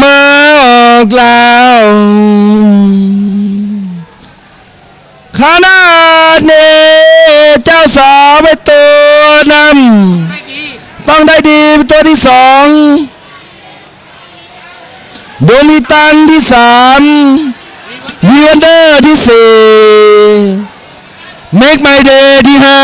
มาออกแล้วขนาดนี้เจ้าสาวเป็นตัวนำต้องได้ดีเป็นตัวที่สองโดมิตันที่สามวีวันเดอร์ที่สี่เมกไมเดย์ที่ห้า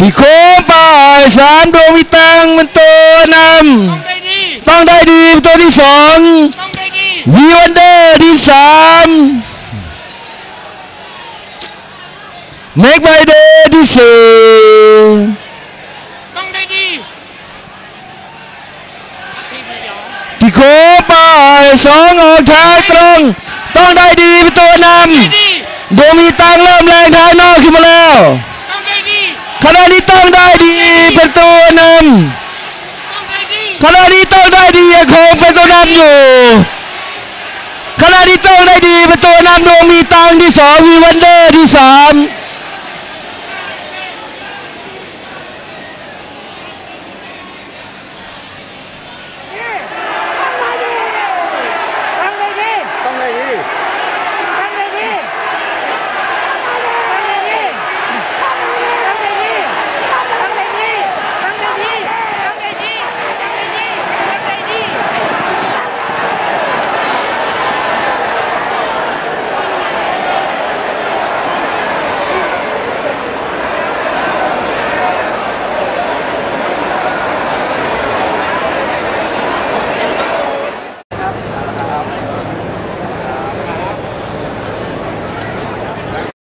ที่โค้งป่ายสามดวงวิตังมันตัวนต้องได้ดีำต้องได้ดีเป็นตัวที่สองต้องได้ดีวีวันเดอร์ที่สามเมกไมเดย์ที่สี่ต้องได้ดีทีมเดียวที่โค้งป่ายสองออกทางตรง ต้องได้ดีเป็นตัวนได้ดีำดวงมีตังเริ่มแรงทางนอกขึ้นมาแล้วต้องได้ ดีขณะนี้ต้องได้ดีเป็นตัวนต้องได้ดีำขณะนี้ต้องได้ดียังคงเป็นตัวนำอยู่ขณะนี้ต้องได้ดีเป็นตัวนำดวงมีตังที่สองวีวันเดอร์ที่สาม